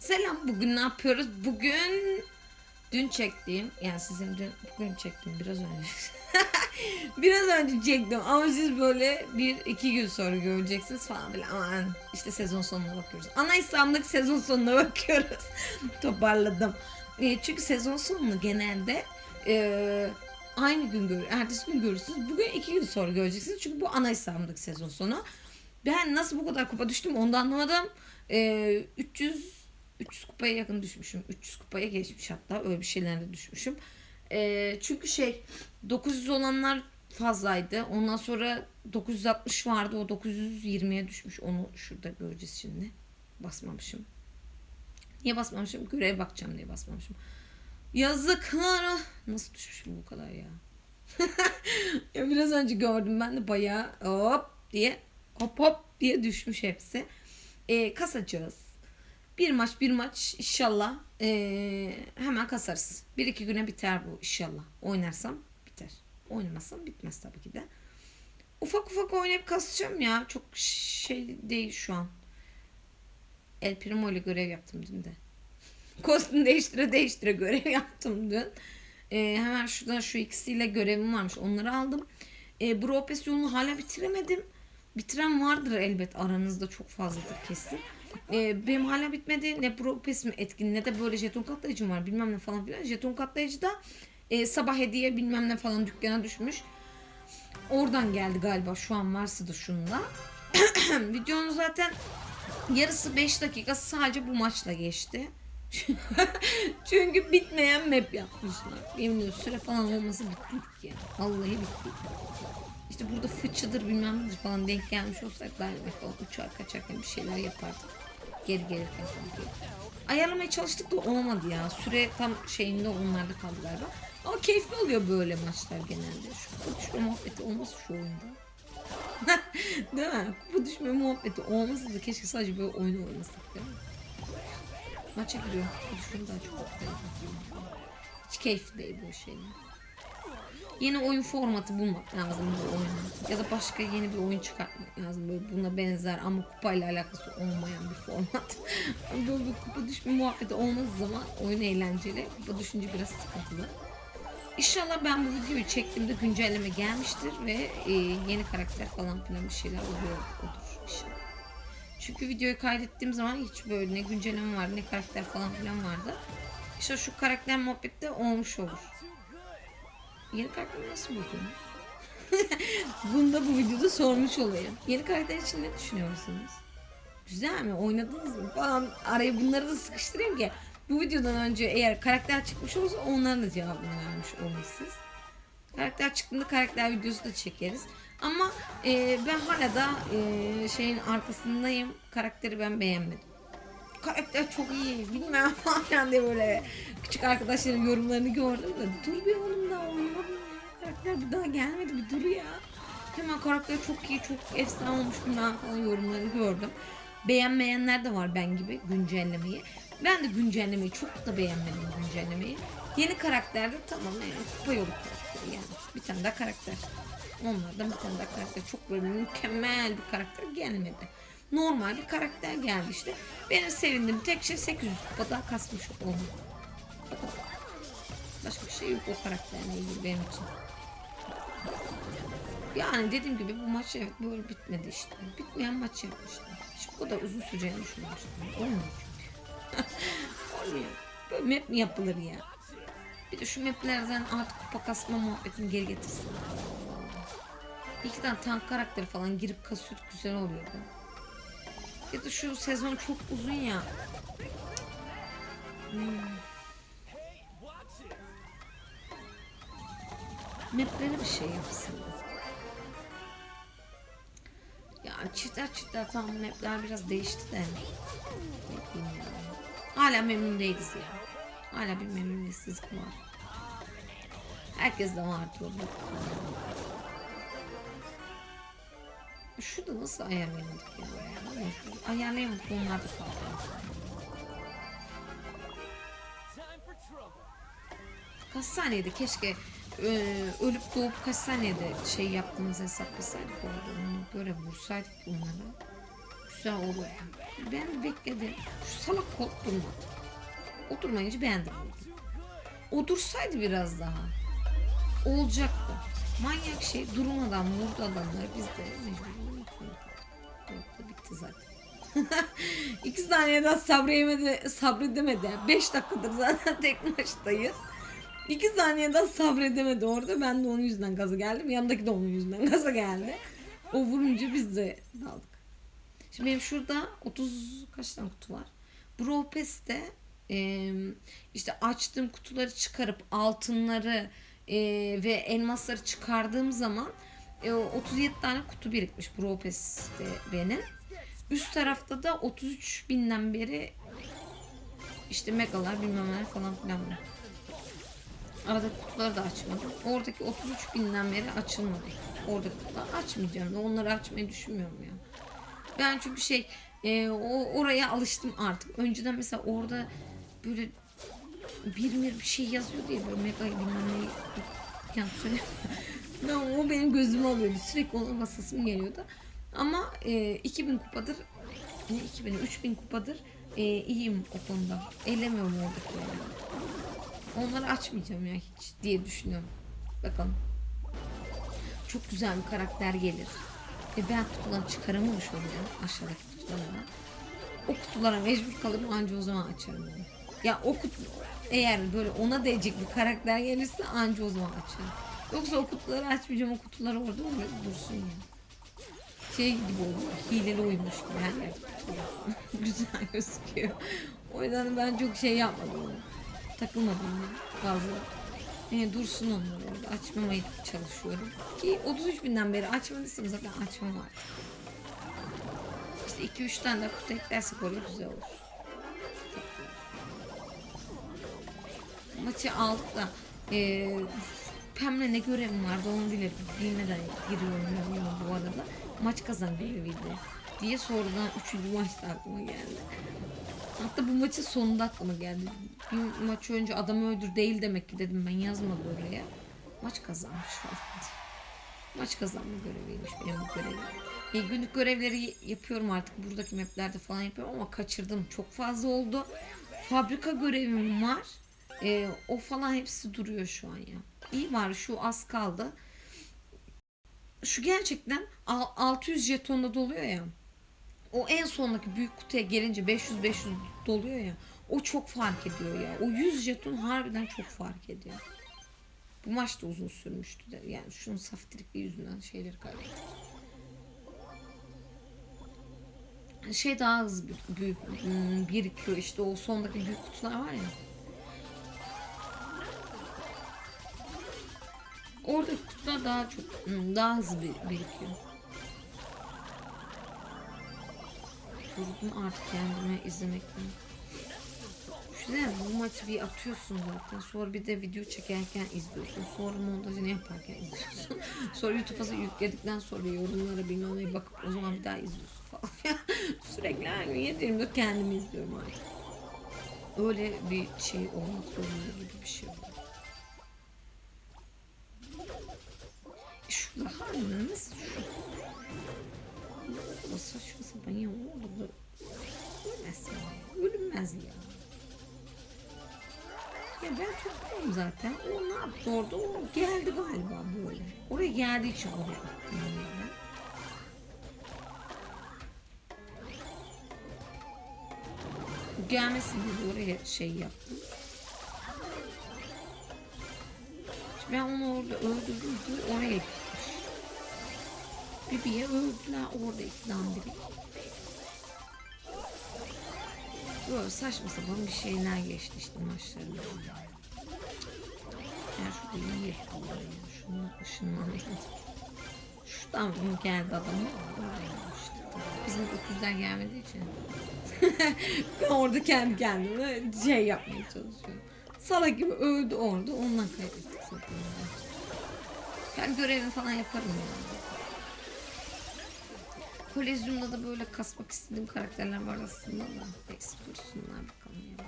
Selam bugün ne yapıyoruz? Bugün dün çektiğim yani sizin dün bugün çektim biraz önce. biraz önce çektim ama siz böyle bir iki gün sonra göreceksiniz falan bile aman işte sezon sonuna bakıyoruz. Ana İslam'daki sezon sonuna bakıyoruz. Toparladım. E, çünkü sezon sonunu genelde e, aynı gün gör, ertesi gün görürsünüz. Bugün iki gün sonra göreceksiniz. Çünkü bu ana İslam'daki sezon sonu. Ben nasıl bu kadar kupa düştüm onu da anlamadım. E, 300 300 kupaya yakın düşmüşüm. 300 kupaya geçmiş hatta öyle bir şeylerde düşmüşüm. E, çünkü şey 900 olanlar fazlaydı. Ondan sonra 960 vardı. O 920'ye düşmüş. Onu şurada göreceğiz şimdi. Basmamışım. Niye basmamışım? Göreve bakacağım diye basmamışım. Yazıklar. Nasıl düşmüşüm bu kadar ya? ya biraz önce gördüm ben de bayağı hop diye hop hop diye düşmüş hepsi. Ee, kasacağız. Bir maç bir maç inşallah ee, hemen kasarız. Bir iki güne biter bu inşallah. Oynarsam biter. Oynamazsam bitmez tabii ki de. Ufak ufak oynayıp kasacağım ya. Çok şey değil şu an. El Primo ile görev yaptım dün de. Kostüm değiştire değiştire görev yaptım dün. Ee, hemen şuradan şu ikisiyle görevim varmış. Onları aldım. Ee, yolunu hala bitiremedim. Bitiren vardır elbet aranızda çok fazladır kesin. Ee, benim hala bitmedi. Ne Bro Opes'im etkin ne de böyle jeton katlayıcım var bilmem ne falan filan. Jeton katlayıcı da e, sabah hediye bilmem ne falan dükkana düşmüş. Oradan geldi galiba şu an varsa da şununla. Videonun zaten yarısı 5 dakika sadece bu maçla geçti. Çünkü bitmeyen map yapmışlar. Yemin ediyorum süre falan olması bittik ya. Vallahi bittik. İşte burada fıçıdır bilmem nedir falan denk gelmiş olsak belki falan uçar kaçarken bir şeyler yapardık. Geri gelirken falan. Ayarlamaya çalıştık da olmadı ya. Süre tam şeyinde onlarda kaldı galiba. Ama keyifli oluyor böyle maçlar genelde. Şu kupa düşme muhabbeti olması şu oyunda. değil mi? Kupa düşme muhabbeti olmasa da keşke sadece böyle oyunu oynasak değil mi? Maça giriyorum. Düşünün daha çok. Hiç keyifli değil bu şeyler. Yeni oyun formatı bulmak lazım bu oyuna. Ya da başka yeni bir oyun çıkartmak lazım. Böyle buna benzer ama kupayla alakası olmayan bir format. Böyle bir kupa düşme muhabbeti olmadığı zaman oyun eğlenceli. Kupa düşünce biraz sıkıntılı. İnşallah ben bu videoyu çektiğimde güncelleme gelmiştir ve e, yeni karakter falan filan bir şeyler oluyor olur inşallah. Çünkü videoyu kaydettiğim zaman hiç böyle ne güncelleme vardı ne karakter falan filan vardı. İşte şu karakter muhabbeti de olmuş olur. Yeni karakter nasıl buldunuz? Bunu da bu videoda sormuş olayım. Yeni karakter için ne düşünüyorsunuz? Güzel mi? Oynadınız mı? Falan araya bunları da sıkıştırayım ki bu videodan önce eğer karakter çıkmış olursa onların da cevabını vermiş siz. Karakter çıktığında karakter videosu da çekeriz. Ama e, ben hala da e, şeyin arkasındayım. Karakteri ben beğenmedim. Karakter çok iyi bilmem falan diye böyle küçük arkadaşların yorumlarını gördüm de dur bir oğlum ya. Karakter bir daha gelmedi bir dur ya. Hemen karakter çok iyi çok efsane olmuş bilmem falan yorumlarını gördüm. Beğenmeyenler de var ben gibi güncellemeyi. Ben de güncellemeyi çok da beğenmedim güncellemeyi. Yeni karakterde tamam yani kupa yolu karakteri yani. Bir tane daha karakter. Onlardan bir tane daha karakter. Çok böyle mükemmel bir karakter gelmedi. Normal bir karakter geldi işte. Benim sevindiğim tek şey 800 kupa daha kasmış olmak. Başka bir şey yok o karakterle ilgili benim için. Yani dediğim gibi bu maç evet böyle bitmedi işte. Bitmeyen maç yapmışlar. Hiç bu kadar uzun süreceğini düşünmüştüm. Olmuyor çünkü. Olmuyor. Böyle map mi yapılır ya? Bir de şu maplerden artık kupa kasma muhabbetini geri getirsin. İki tane tank karakteri falan girip kasıyorduk güzel oluyordu. Ya da şu sezon çok uzun ya. Hmm. Maplere bir şey yapsın. Çiftler çiftler tamam mapler biraz değişti de. Hala memnun değiliz ya. Hala bir memnuniyetsizlik var. Herkes de var bu. Şurada nasıl ayarlayamadık ya? Ayarlayamadık onlar da kaldı. Kaç keşke ölüp doğup kaç saniyede şey yaptığımız hesaplasaydık orada onu göre vursaydık bunlara. güzel olur. Ben de bekledim. Şu salak kol durmadı. Oturmayınca beğendim. Otursaydı biraz daha. Olacaktı. Manyak şey durmadan vurdu adamları. Biz de mecbur bitti zaten. İki saniyeden sabreyemedi, sabredemedi. Beş dakikadır zaten tek maçtayız. İki saniyeden sabredemedi orada. Ben de onun yüzünden gaza geldim. Yanındaki de onun yüzünden gaza geldi. O vurunca biz de daldık. Şimdi benim şurada 30 kaç tane kutu var? Bro Pass'te e, işte açtığım kutuları çıkarıp altınları e, ve elmasları çıkardığım zaman e, o 37 tane kutu birikmiş Bro Pass'te benim. Üst tarafta da 33 binden beri işte megalar bilmem neler falan filan var. Aradaki kutuları da açmadım. Oradaki 33 binden beri açılmadı. Oradaki kutuları açmayacağım. da Onları açmayı düşünmüyorum ya. Ben çünkü şey e, o oraya alıştım artık. Önceden mesela orada böyle bir bir şey yazıyor diye böyle mega bilmem ne yani ben o benim gözüme alıyordu. Sürekli ona basasım geliyordu. Ama e, 2000 kupadır ne 2000 3000 kupadır e, iyiyim o konuda. Elemiyorum oradakileri. Onları açmayacağım ya hiç diye düşünüyorum. Bakalım. Çok güzel bir karakter gelir. Ve ben kutudan çıkaramamış olacağım aşağıdaki kutulardan. O kutulara mecbur kalırım anca o zaman açarım onu. Ya o kutu eğer böyle ona değecek bir karakter gelirse anca o zaman açarım. Yoksa o kutuları açmayacağım o kutuları orada dursun ya. Şey gibi oluyor. Hileli uymuş gibi her yer kutular. Güzel gözüküyor. O yüzden ben çok şey yapmadım. Takılmadım fazla. Yani dursun onlar orada. Açmamaya çalışıyorum. Ki 33 binden beri açmadıysam zaten açmam var. İşte 2-3 tane de kutu eklersek oraya güzel olur. Maçı aldık da e, Pem'le ne görevim vardı onu bile bilmeden giriyorum bilmiyorum bu arada. Maç kazan göreviydi diye sonradan 3. maçta aklıma geldi. Hatta bu maçın sonunda aklıma geldi. Bir maç önce adamı öldür değil demek ki dedim ben yazmadım oraya. Maç kazanmış falan. Maç kazanma göreviymiş benim bu görevim. E, günlük görevleri yapıyorum artık buradaki maplerde falan yapıyorum ama kaçırdım. Çok fazla oldu. Fabrika görevim var. E, o falan hepsi duruyor şu an ya. İyi var şu az kaldı. Şu gerçekten al- 600 jetonda doluyor ya o en sondaki büyük kutuya gelince 500-500 doluyor ya. O çok fark ediyor ya. O 100 jeton harbiden çok fark ediyor. Bu maç da uzun sürmüştü de. Yani şunun saftirikliği yüzünden şeyleri kaybettik. Şey daha hızlı büyük hmm, birikiyor işte o sondaki büyük kutular var ya. Oradaki kutular daha çok hmm, daha hızlı bir- birikiyor. Yoruldum artık kendime izlemekten. Düşünsene bu maçı bir atıyorsun zaten. Sonra bir de video çekerken izliyorsun. Sonra montajını yaparken izliyorsun. sonra YouTube'a yükledikten sonra yorumlara bilmem neye bakıp o zaman bir daha izliyorsun falan. Sürekli her gün 7-24 kendimi izliyorum artık. Öyle bir şey olmak zorunda gibi bir şey oldu. E Şurada hala nasıl şu bu saçma sapan ya bu. Ölmez ya. Ölünmez ya. Ya ben topluyum zaten. O ne yaptı orada? O geldi galiba böyle. Oraya geldiği için oraya attım Gelmesin diye oraya şey yaptım. Şimdi ben onu orada öldürdüm. Bibi'ye öldüler orada ikiden biri. Böyle saçma sapan bir şeyler geçti işte maçlarında. Ya şurada iyi yapıyorlar ya. Şunu ışınlandı. Şuradan mı geldi adam? işte. Bizim öküzler gelmediği için. ben orada kendi kendime şey yapmaya çalışıyorum. Salak gibi öldü orada. Ondan kaybettik zaten. Ben görevini falan yaparım yani. Kolezyumda da böyle kasmak istediğim karakterler var aslında da. Neyse dursunlar bakalım ya.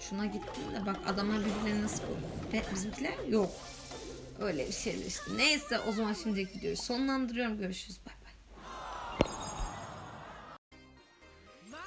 Şuna gittim de bak adamlar birbirlerini nasıl. Ve bizimkiler yok. Öyle bir şeyler işte. Neyse o zaman şimdiki videoyu sonlandırıyorum. Görüşürüz.